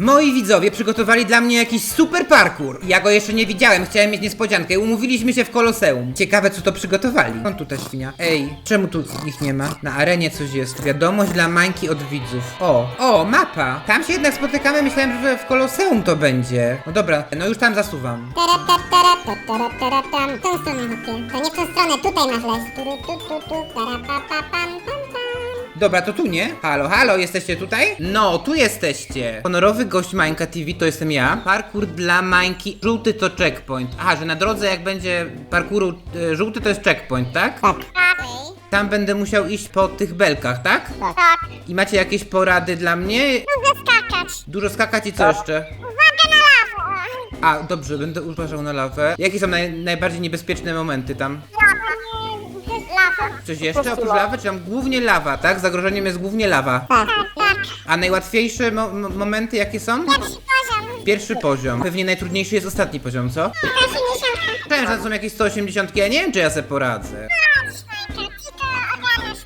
Moi widzowie przygotowali dla mnie jakiś super parkour. Ja go jeszcze nie widziałem, chciałem mieć niespodziankę. Umówiliśmy się w Koloseum. Ciekawe, co to przygotowali. On tu ta świnia. Ej, czemu tu ich nie ma? Na arenie coś jest. Wiadomość dla Mańki od widzów. O, o, mapa. Tam się jednak spotykamy, myślałem, że w Koloseum to będzie. No dobra, no już tam zasuwam. Tą stronę. To nie w tą stronę, tutaj masz pam. Dobra, to tu nie? Halo, halo, jesteście tutaj? No, tu jesteście. Honorowy gość Mańka TV to jestem ja. Parkour dla Mańki. Żółty to checkpoint. Aha, że na drodze jak będzie parkouru e, żółty to jest checkpoint, tak? Tak. Tam będę musiał iść po tych belkach, tak? Tak. I macie jakieś porady dla mnie? Mogę skakać. Dużo skakać i co jeszcze? Uwaga na lawę. A, dobrze, będę uważał na lawę. Jakie są naj, najbardziej niebezpieczne momenty tam? Lawa. Coś jeszcze oprócz lawy? Czy tam głównie lawa, tak? Zagrożeniem jest głównie lawa. Tak, tak. A najłatwiejsze mo mo momenty jakie są? Pierwszy poziom. Pierwszy poziom. Pewnie najtrudniejszy jest ostatni poziom, co? 180. Wiem, że to są jakieś 180, ja nie wiem, czy ja sobie poradzę. Chodź, Majka, ty to ogarniasz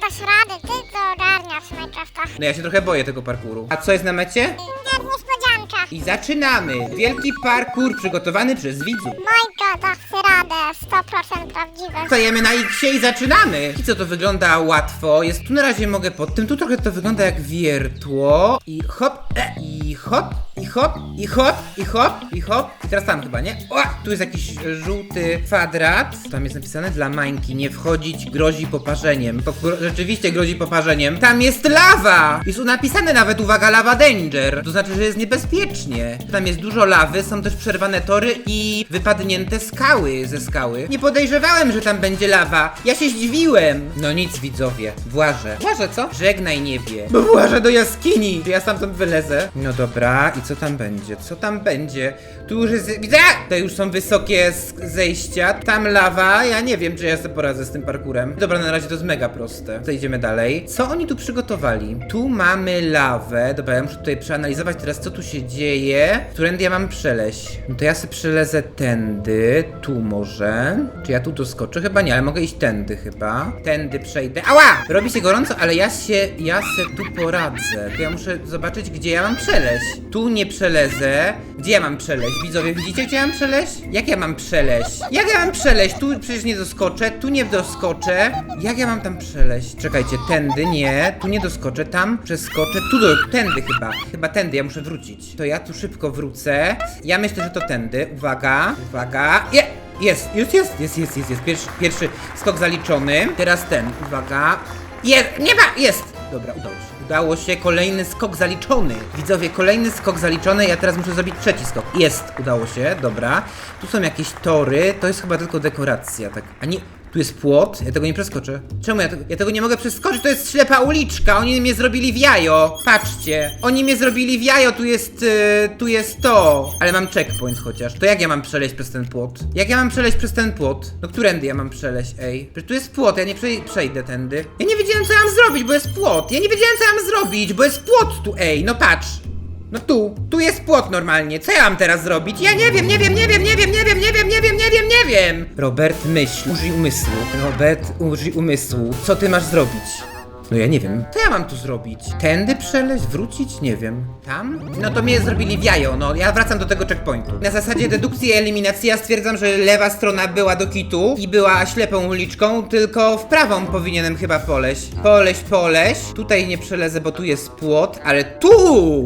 dasz radę, ty to ogarniasz Minecrafta. No ja się trochę boję tego parkouru. A co jest na mecie? To niespodzianka. I zaczynamy! Wielki parkour przygotowany przez widzów. Majka, dasz radę. 100% prawdziwe. Stajemy na X i zaczynamy! I co to wygląda łatwo? Jest tu na razie mogę pod tym, tu trochę to wygląda jak wiertło. I hop, e, i hop, hop, i hop, i hop, i hop. I teraz tam chyba, nie? O, tu jest jakiś żółty kwadrat. Tam jest napisane dla Mańki, nie wchodzić, grozi poparzeniem. To rzeczywiście grozi poparzeniem. Tam jest lawa! Jest napisane nawet, uwaga, lawa danger. To znaczy, że jest niebezpiecznie. Tam jest dużo lawy, są też przerwane tory i wypadnięte skały ze skały. Nie podejrzewałem, że tam będzie lawa. Ja się zdziwiłem. No nic, widzowie. Włażę. Włażę, co? Żegnaj niebie. Bo włażę do jaskini. Ja stamtąd wylezę. No dobra, i co tam będzie? Co tam będzie? Tu już jest... Widzę! To już są wysokie zejścia. Tam lawa. Ja nie wiem, czy ja sobie poradzę z tym parkurem. Dobra, na razie to jest mega proste. To idziemy dalej. Co oni tu przygotowali? Tu mamy lawę. Dobra, ja muszę tutaj przeanalizować teraz, co tu się dzieje. Którędy ja mam przeleźć? No to ja sobie przelezę tędy. Tu może. Czy ja tu doskoczę? Chyba nie, ale mogę iść tędy chyba. Tędy przejdę. Ała! Robi się gorąco, ale ja się, ja se tu poradzę. To ja muszę zobaczyć, gdzie ja mam przeleźć. Tu nie przelezę. Gdzie ja mam przeleźć? Widzowie, widzicie, gdzie ja mam przeleźć? Jak ja mam przeleźć? Jak ja mam przeleźć? Tu przecież nie doskoczę, tu nie doskoczę. Jak ja mam tam przeleźć? Czekajcie, tędy nie, tu nie doskoczę, tam przeskoczę, tu do, tędy chyba. Chyba tędy, ja muszę wrócić. To ja tu szybko wrócę. Ja myślę, że to tędy. Uwaga, uwaga. Je! Jest, już jest, jest, jest, jest, jest. Pierwszy, pierwszy skok zaliczony. Teraz ten, uwaga. Jest, nie ma, jest! Dobra, udało się. Udało się, kolejny skok zaliczony. Widzowie, kolejny skok zaliczony, ja teraz muszę zrobić trzeci skok. Jest, udało się, dobra. Tu są jakieś tory, to jest chyba tylko dekoracja, tak. A nie, tu jest płot, ja tego nie przeskoczę. Czemu ja, te, ja tego nie mogę przeskoczyć? To jest ślepa uliczka, oni mnie zrobili w jajo. Patrzcie, oni mnie zrobili w jajo, tu jest, y, tu jest to. Ale mam checkpoint chociaż. To jak ja mam przeleźć przez ten płot? Jak ja mam przeleźć przez ten płot? No którędy ja mam przeleźć, ej? Przecież tu jest płot, ja nie przej przejdę tędy. Ja nie wiedziałem co ja mam zrobić, bo jest płot. Ja nie wiedziałem co ja mam zrobić, bo jest płot tu, ej, no patrz. No tu, tu jest płot normalnie. Co ja mam teraz zrobić? Ja nie wiem, nie wiem, nie wiem, nie wiem, nie wiem, nie wiem, nie wiem, nie wiem, nie wiem. Robert, myśl, użyj umysłu. Robert, użyj umysłu. Co ty masz zrobić? No ja nie wiem. Co ja mam tu zrobić? Tędy przeleźć, wrócić? Nie wiem. Tam? No to mnie zrobili w jajo, no ja wracam do tego checkpointu. Na zasadzie dedukcji i eliminacji ja stwierdzam, że lewa strona była do kitu i była ślepą uliczką, tylko w prawą powinienem chyba poleź. Poleź, poleź. Tutaj nie przelezę, bo tu jest płot, ale tu!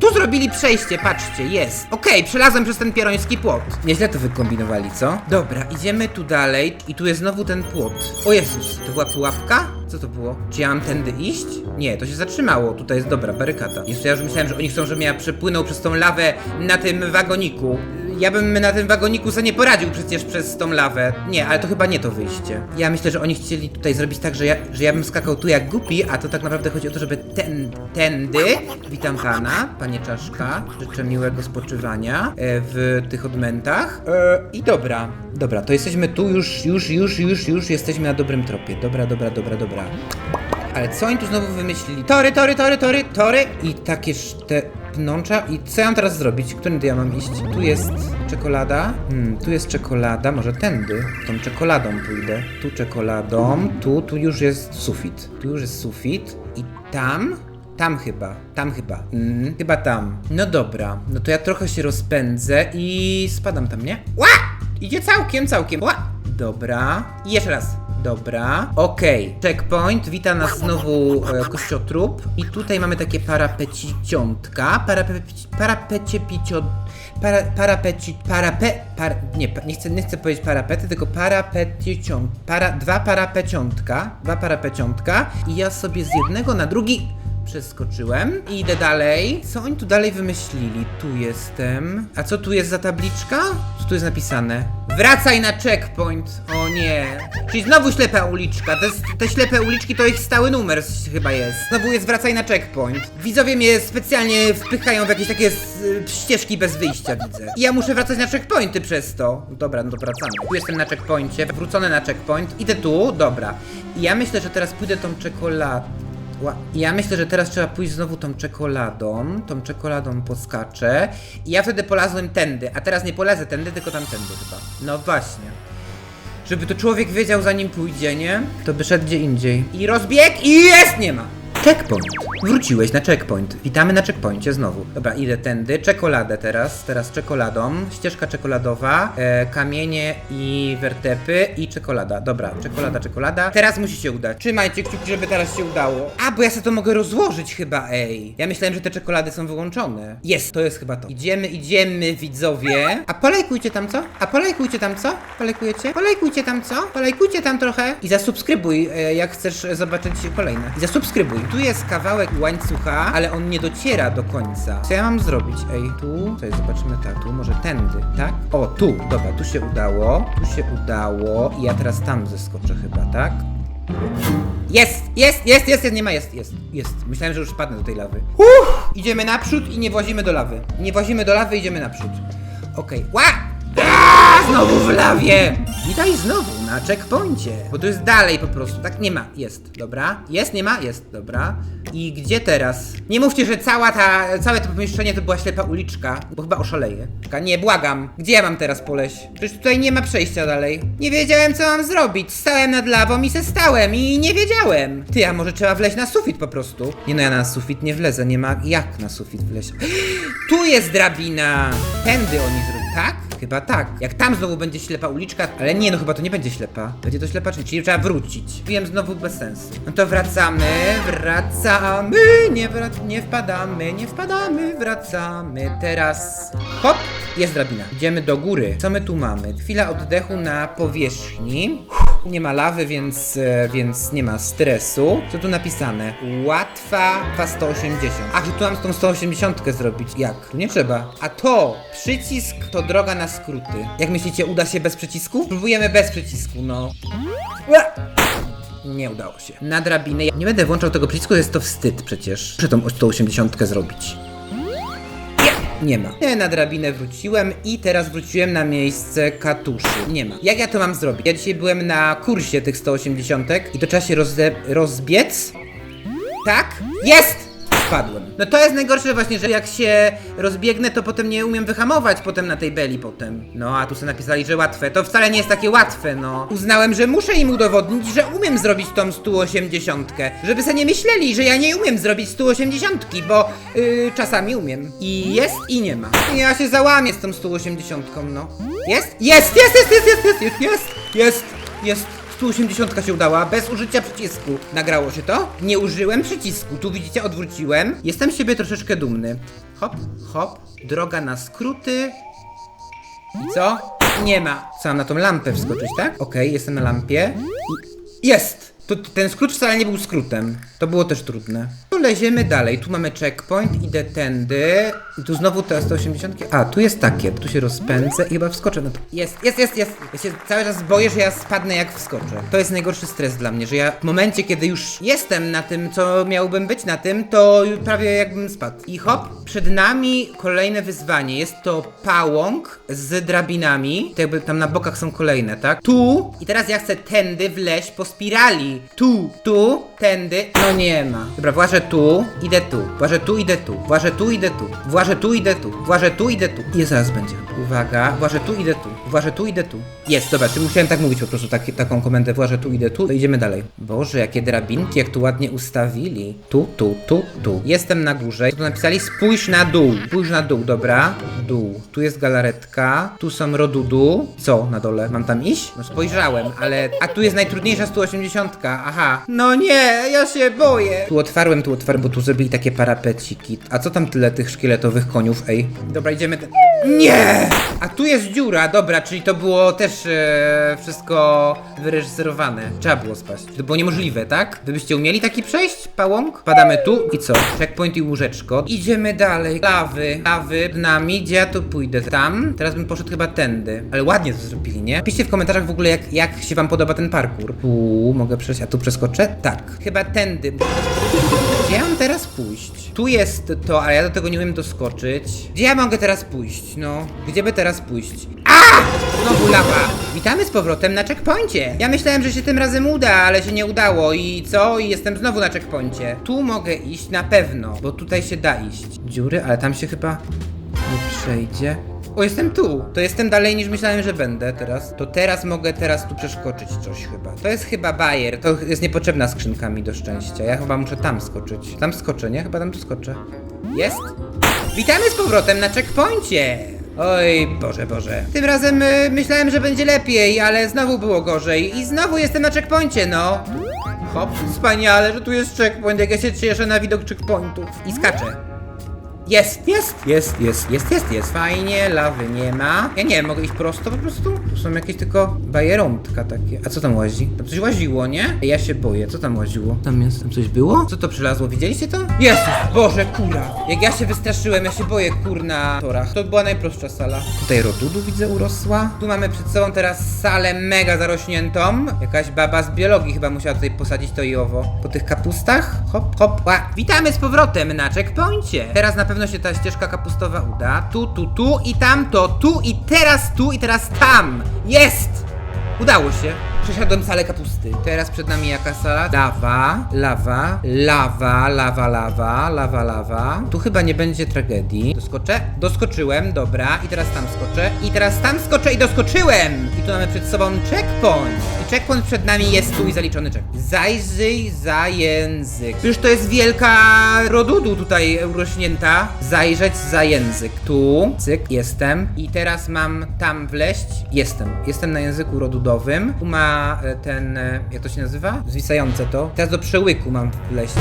Tu zrobili przejście, patrzcie, jest. Okej, przelazłem przez ten pieroński płot. Nieźle to wykombinowali, co? Dobra, idziemy tu dalej i tu jest znowu ten płot. O Jezus, to była pułapka? Co to było? Czy ja mam tędy iść? Nie, to się zatrzymało. Tutaj jest dobra barykada. Jeszcze ja już myślałem, że oni chcą, żebym ja przepłynął przez tą lawę na tym wagoniku. Ja bym na tym wagoniku sobie nie poradził przecież przez tą lawę. Nie, ale to chyba nie to wyjście. Ja myślę, że oni chcieli tutaj zrobić tak, że ja, że ja bym skakał tu jak głupi, a to tak naprawdę chodzi o to, żeby ten, tędy. Witam pana, panie Czaszka. Życzę miłego spoczywania e, w tych odmętach. E, I dobra, dobra, to jesteśmy tu już, już, już, już, już jesteśmy na dobrym tropie. Dobra, dobra, dobra, dobra. Ale co oni tu znowu wymyślili? Tory, tory, tory, tory, tory i takie te pnącza. I co ja mam teraz zrobić? Którędy ja mam iść? Tu jest czekolada. Hmm, tu jest czekolada. Może tędy. Tą czekoladą pójdę. Tu czekoladą. Tu, tu już jest sufit. Tu już jest sufit. I tam Tam chyba, tam chyba. Mm, chyba tam. No dobra, no to ja trochę się rozpędzę i spadam tam, nie? Ła! Idzie całkiem, całkiem. Ła! Dobra. I jeszcze raz. Dobra, okej. Checkpoint, wita nas znowu e, kościotrup. I tutaj mamy takie parapeciątka. Parape, parapecie. Para, parapeci... Parape... Par, nie, pa- nie, chcę, nie chcę powiedzieć parapety, tylko parapeciąt... Para, dwa parapeciątka. Dwa parapeciątka. I ja sobie z jednego na drugi przeskoczyłem i idę dalej. Co oni tu dalej wymyślili? Tu jestem. A co tu jest za tabliczka? Co tu jest napisane? Wracaj na checkpoint! O nie. Czyli znowu ślepa uliczka. Te, te ślepe uliczki to ich stały numer chyba jest. Znowu jest wracaj na checkpoint. Widzowie mnie specjalnie wpychają w jakieś takie ścieżki bez wyjścia, widzę. I ja muszę wracać na checkpointy przez to. Dobra, no to wracamy. Tu jestem na checkpoincie, wrócony na checkpoint. Idę tu, dobra. I ja myślę, że teraz pójdę tą czekoladą. Ja myślę, że teraz trzeba pójść znowu tą czekoladą. Tą czekoladą poskaczę. I ja wtedy polazłem tędy, a teraz nie polezę tędy, tylko tamtędy chyba. No właśnie. Żeby to człowiek wiedział zanim pójdzie, nie? To by szedł gdzie indziej. I rozbieg i jest! Nie ma! Checkpoint. Wróciłeś na checkpoint. Witamy na checkpoincie znowu. Dobra, idę tędy. Czekoladę teraz. Teraz czekoladą. Ścieżka czekoladowa. E, kamienie i wertepy i czekolada. Dobra, czekolada, czekolada. Teraz musi się udać. Trzymajcie kciuki, żeby teraz się udało. A, bo ja sobie to mogę rozłożyć chyba, ej. Ja myślałem, że te czekolady są wyłączone. Jest, to jest chyba to. Idziemy, idziemy, widzowie. A polejkujcie tam co? A polejkujcie tam co? Polejkujecie? Polejkujcie tam co? Polejkujcie tam trochę. I zasubskrybuj, e, jak chcesz zobaczyć kolejne. I zasubskrybuj. Tu jest kawałek łańcucha, ale on nie dociera do końca. Co ja mam zrobić? Ej, tu. Tutaj zobaczymy tak, tu może tędy, tak? O, tu. Dobra, tu się udało. Tu się udało. I ja teraz tam zeskoczę chyba, tak? Jest, jest, jest, jest, jest, nie ma, jest, jest, jest. Myślałem, że już spadnę do tej lawy. Uff, idziemy naprzód i nie włazimy do lawy. Nie włazimy do lawy, idziemy naprzód. Okej, ła! Aaa, Znowu w lawie! Witaj znowu na checkpoincie, bo to jest dalej po prostu, tak? Nie ma, jest, dobra. Jest, nie ma, jest, dobra. I gdzie teraz? Nie mówcie, że cała ta, całe to pomieszczenie to była ślepa uliczka, bo chyba oszaleję. Taka, Nie, błagam. Gdzie ja mam teraz poleść? Przecież tutaj nie ma przejścia dalej. Nie wiedziałem, co mam zrobić. Stałem nad lawą i se stałem i nie wiedziałem. Ty, a może trzeba wleźć na sufit po prostu? Nie no, ja na sufit nie wlezę, nie ma jak na sufit wleźć. Tu jest drabina! Tędy oni zrobili, tak? Chyba tak. Jak tam znowu będzie ślepa uliczka, ale nie, no chyba to nie będzie ślepa. Będzie to ślepa, czyli trzeba wrócić. Wiem znowu bez sensu. No to wracamy, wracamy, nie, wrac- nie wpadamy, nie wpadamy, wracamy. Teraz hop, jest drabina. Idziemy do góry. Co my tu mamy? Chwila oddechu na powierzchni. Nie ma lawy, więc, e, więc nie ma stresu. Co tu napisane? Łatwa fa 180. Ach, że tu mam tą 180 zrobić. Jak? Nie trzeba. A to, przycisk to droga na skróty. Jak myślicie, uda się bez przycisku? Próbujemy bez przycisku, no. Ua! Nie udało się. Na drabinę. Nie będę włączał tego przycisku, jest to wstyd przecież. Muszę tą 180 zrobić. Nie, ma. Nie, na drabinę wróciłem i teraz wróciłem na miejsce katuszy. Nie ma. Jak ja to mam zrobić? Ja dzisiaj byłem na kursie tych 180 i to trzeba się rozbiec. Tak? Jest! Spadłem. No to jest najgorsze właśnie, że jak się rozbiegnę, to potem nie umiem wyhamować potem na tej beli potem. No, a tu sobie napisali, że łatwe. To wcale nie jest takie łatwe, no. Uznałem, że muszę im udowodnić, że umiem zrobić tą 180. Żeby sobie nie myśleli, że ja nie umiem zrobić 180, bo yy, czasami umiem. I jest i nie ma. Ja się załamię z tą 180, no. Jest? Jest, jest, jest, jest, jest, jest, jest, jest, jest, jest. 180 się udała, bez użycia przycisku. Nagrało się to? Nie użyłem przycisku. Tu widzicie, odwróciłem. Jestem z siebie troszeczkę dumny. Hop, hop, droga na skróty. I co? Nie ma. Mam na tą lampę wskoczyć, tak? Okej, jestem na lampie. I jest! To, ten skrót wcale nie był skrótem. To było też trudne. Leziemy dalej. Tu mamy checkpoint, idę tędy. I tu znowu te 180. A, tu jest takie. Tu się rozpędzę i chyba wskoczę na to. Jest, jest, jest, jest. Ja się cały czas boję, że ja spadnę jak wskoczę. To jest najgorszy stres dla mnie, że ja w momencie, kiedy już jestem na tym, co miałbym być na tym, to prawie jakbym spadł. I hop, przed nami kolejne wyzwanie. Jest to pałąk z drabinami. To jakby tam na bokach są kolejne, tak? Tu. I teraz ja chcę tędy wleźć po spirali. Tu, tu, tędy. No nie ma. Dobra, włażę tu. Tu, idę tu. Włażę tu, idę tu. Włażę tu, idę tu. Włażę tu, idę tu. Włażę tu, idę tu. I zaraz będzie. Uwaga, włażę tu, idę tu. Włażę tu, idę tu. Jest, dobra, czy musiałem tak mówić po prostu tak, taką komendę. Włażę tu, idę tu. To idziemy dalej. Boże, jakie drabinki, jak tu ładnie ustawili. Tu, tu, tu, tu. Jestem na górze. Tu napisali spójrz na dół. Spójrz na dół, dobra. Dół. Tu jest galaretka. Tu są rodudu. Co na dole? Mam tam iść? No spojrzałem, ale... A tu jest najtrudniejsza 180. Aha. No nie, ja się boję. Tu otwarłem, tu otwarłem, bo tu zrobili takie parapeciki. A co tam tyle tych szkieletowych koniów, ej? Dobra, idziemy... Te... Nie! A tu jest dziura, dobra, czyli to było też e, wszystko wyreżyserowane. Trzeba było spaść. To było niemożliwe, tak? Gdybyście umieli taki przejść, pałąk? Padamy tu i co? Checkpoint i łóżeczko. Idziemy dalej. Lawy, lawy nami. Gdzie ja tu pójdę? Tam? Teraz bym poszedł chyba tędy. Ale ładnie to zrobili, nie? Piszcie w komentarzach w ogóle, jak, jak się wam podoba ten parkour. Tu mogę przejść, a tu przeskoczę? Tak. Chyba tędy. Pójść? Tu jest to, ale ja do tego nie umiem doskoczyć. Gdzie ja mogę teraz pójść? No, gdzie by teraz pójść? A! Znowu lawa. Witamy z powrotem na checkpoincie. Ja myślałem, że się tym razem uda, ale się nie udało. I co? I jestem znowu na checkpoincie. Tu mogę iść na pewno, bo tutaj się da iść. Dziury, ale tam się chyba nie przejdzie. O, jestem tu. To jestem dalej niż myślałem, że będę teraz. To teraz mogę teraz tu przeskoczyć coś chyba. To jest chyba bajer. To jest niepotrzebna skrzynkami do szczęścia. Ja chyba muszę tam skoczyć. Tam skoczę, nie? Chyba tam skoczę. Jest? Witamy z powrotem na checkpoincie! Oj, Boże, Boże. Tym razem y, myślałem, że będzie lepiej, ale znowu było gorzej. I znowu jestem na checkpoincie, no. Hop, wspaniale, że tu jest checkpoint, jak ja się cieszę na widok checkpointów. I skaczę. Jest, jest, jest, jest, jest, jest, jest. Fajnie, lawy nie ma. Ja nie wiem, mogę iść prosto po prostu? Tu są jakieś tylko bajerątka takie. A co tam łazi? Tam coś łaziło, nie? Ja się boję, co tam łaziło? Tam jest, tam coś było? Co to przylazło? Widzieliście to? Jezus, Boże, kura. Jak ja się wystraszyłem, ja się boję kur na torach. To była najprostsza sala. Tutaj rodudu widzę urosła. Tu mamy przed sobą teraz salę mega zarośniętą. Jakaś baba z biologii chyba musiała tutaj posadzić to i owo. Po tych kapustach? Hop, hop, ła. Witamy z powrotem na checkpoincie. Teraz na pewno się ta ścieżka kapustowa uda. Tu, tu, tu i tamto, tu i teraz tu i teraz tam. Jest! Udało się. Przeszedłem salę kapusty. Teraz przed nami jaka sala? Lawa, lawa, lawa, lawa, lawa, lawa, lawa. Tu chyba nie będzie tragedii. Doskoczę? Doskoczyłem, dobra. I teraz tam skoczę. I teraz tam skoczę i doskoczyłem! I tu mamy przed sobą checkpoint. I checkpoint przed nami jest tu i zaliczony check. Zajrzyj za język. Przecież to jest wielka rodudu tutaj urośnięta. Zajrzeć za język. Tu, cyk, jestem. I teraz mam tam wleść. Jestem. Jestem na języku rodudowym. Tu ma e, ten, e, jak to się nazywa? Zwisające to. Teraz do przełyku mam wleść.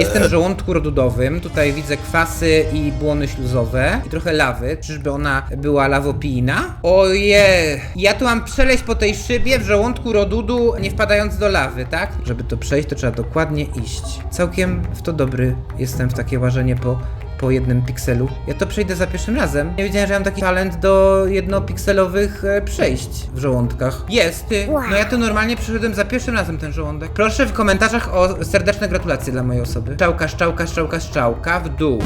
Jestem w żołądku rodudowym. Tutaj widzę kwasy i błony śluzowe. I trochę lawy. Czyżby ona była lawopijna? Oje! Ja tu mam przeleźć po tej szybie w żołądku rodudu, nie wpadając do lawy, tak? Żeby to przejść, to trzeba dokładnie iść. Całkiem w to dobry jestem w takie łażenie po po jednym pikselu. Ja to przejdę za pierwszym razem. Nie wiedziałem, że mam taki talent do jednopikselowych e, przejść w żołądkach. Jest, ty. No ja to normalnie przeszedłem za pierwszym razem ten żołądek. Proszę w komentarzach o serdeczne gratulacje dla mojej osoby. Szczałka, szczałka, szczałka, szczałka w dół.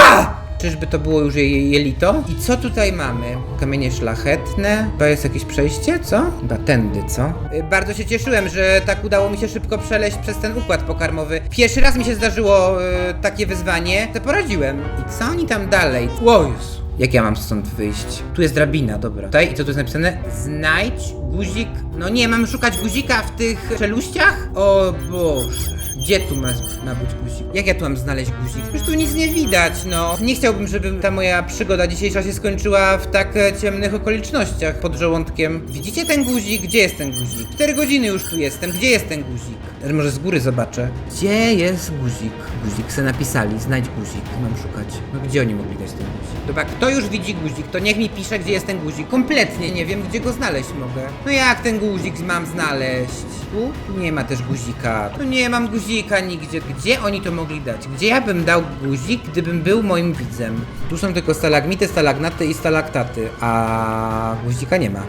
A! Czyżby to było już jej jelito? I co tutaj mamy? Kamienie szlachetne. To jest jakieś przejście, co? Chyba tędy, co? Y, Bardzo się cieszyłem, że tak udało mi się szybko przeleźć przez ten układ pokarmowy. Pierwszy raz mi się zdarzyło y, takie wyzwanie, to poradziłem. I co oni tam dalej? Łojus. Jak ja mam stąd wyjść? Tu jest drabina, dobra. Tutaj i co tu jest napisane? Znajdź guzik. No nie, mam szukać guzika w tych czeluściach? O Boże. Gdzie tu ma, ma być guzik? Jak ja tu mam znaleźć guzik? Przecież tu nic nie widać, no. Nie chciałbym, żeby ta moja przygoda dzisiejsza się skończyła w tak e, ciemnych okolicznościach pod żołądkiem. Widzicie ten guzik? Gdzie jest ten guzik? Cztery godziny już tu jestem. Gdzie jest ten guzik? Może z góry zobaczę. Gdzie jest guzik? Guzik se napisali. Znajdź guzik. Mam szukać. No gdzie oni mogli dać ten guzik? Dobra, kto już widzi guzik, to niech mi pisze, gdzie jest ten guzik. Kompletnie nie wiem, gdzie go znaleźć mogę. No jak ten guzik mam znaleźć? Tu? Tu nie ma też guzika. Tu nie mam guzika nigdzie. Gdzie oni to mogli dać? Gdzie ja bym dał guzik, gdybym był moim widzem? Tu są tylko stalagmity, stalagnaty i stalaktaty, a guzika nie ma.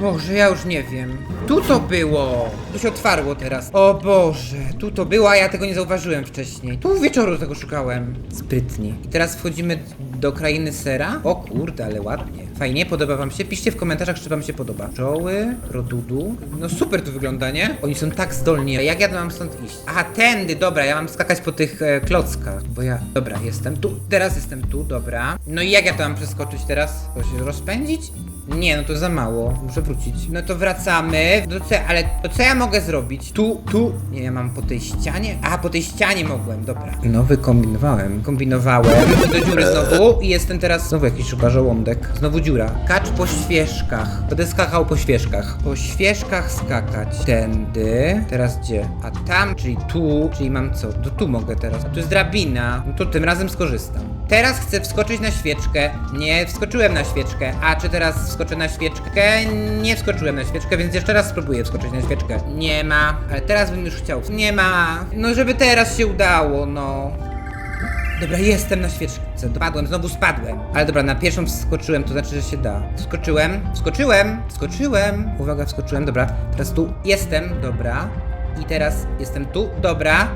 Boże, ja już nie wiem. Tu to było! Tu się otwarło teraz. O Boże, tu to było, a ja tego nie zauważyłem wcześniej. Tu wieczoru tego szukałem. Sprytnie. I teraz wchodzimy do krainy sera. O kurde, ale ładnie. Fajnie, podoba wam się? Piszcie w komentarzach, czy wam się podoba. Pszczoły, rodudu. No super to wygląda, nie? Oni są tak zdolni. Jak ja mam stąd iść? Aha, tędy, dobra, ja mam skakać po tych e, klockach, bo ja... Dobra, jestem tu. Teraz jestem tu, dobra. No i jak ja to mam przeskoczyć teraz? To się rozpędzić? Nie, no to za mało. Muszę wrócić. No to wracamy. No co, ale to co ja mogę zrobić? Tu, tu. Nie, ja mam po tej ścianie. Aha, po tej ścianie mogłem, dobra. No wykombinowałem. Kombinowałem. Do dziury znowu i jestem teraz znowu jakiś chyba żołądek. Znowu dziura. Kacz po świeżkach. Będę skakał po świeżkach. Po świeżkach skakać. Tędy. Teraz gdzie? A tam, czyli tu. Czyli mam co? To tu mogę teraz. A tu jest drabina. No to tym razem skorzystam. Teraz chcę wskoczyć na świeczkę. Nie wskoczyłem na świeczkę. A czy teraz wskoczę na świeczkę? Nie wskoczyłem na świeczkę, więc jeszcze raz spróbuję wskoczyć na świeczkę. Nie ma. Ale teraz bym już chciał. Nie ma. No żeby teraz się udało, no. Dobra, jestem na świeczce. Dopadłem, znowu spadłem. Ale dobra, na pierwszą wskoczyłem, to znaczy, że się da. Wskoczyłem, wskoczyłem, wskoczyłem. Uwaga, wskoczyłem, dobra. Teraz tu jestem, dobra. I teraz jestem tu, dobra.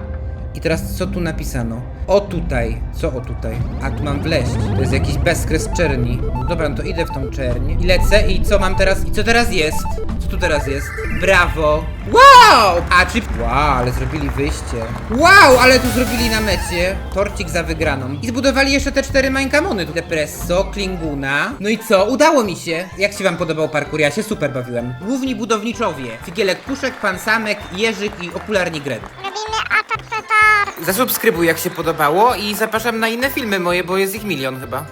I teraz co tu napisano? O tutaj. Co o tutaj? A tu mam wleść. To jest jakiś bezkres czerni. Dobra, no to idę w tą czerń. I lecę i co mam teraz? I co teraz jest? Co tu teraz jest? Brawo! Wow! A czy... Wow, ale zrobili wyjście. Wow, ale tu zrobili na mecie. Torcik za wygraną. I zbudowali jeszcze te cztery Minecamony. Depresso, Klinguna. No i co? Udało mi się. Jak się wam podobał parkour? Ja się super bawiłem. Główni budowniczowie. Figielek Puszek, Pan Samek, Jerzyk i Okularni Gret. Robimy. Zasubskrybuj jak się podobało i zapraszam na inne filmy moje, bo jest ich milion chyba.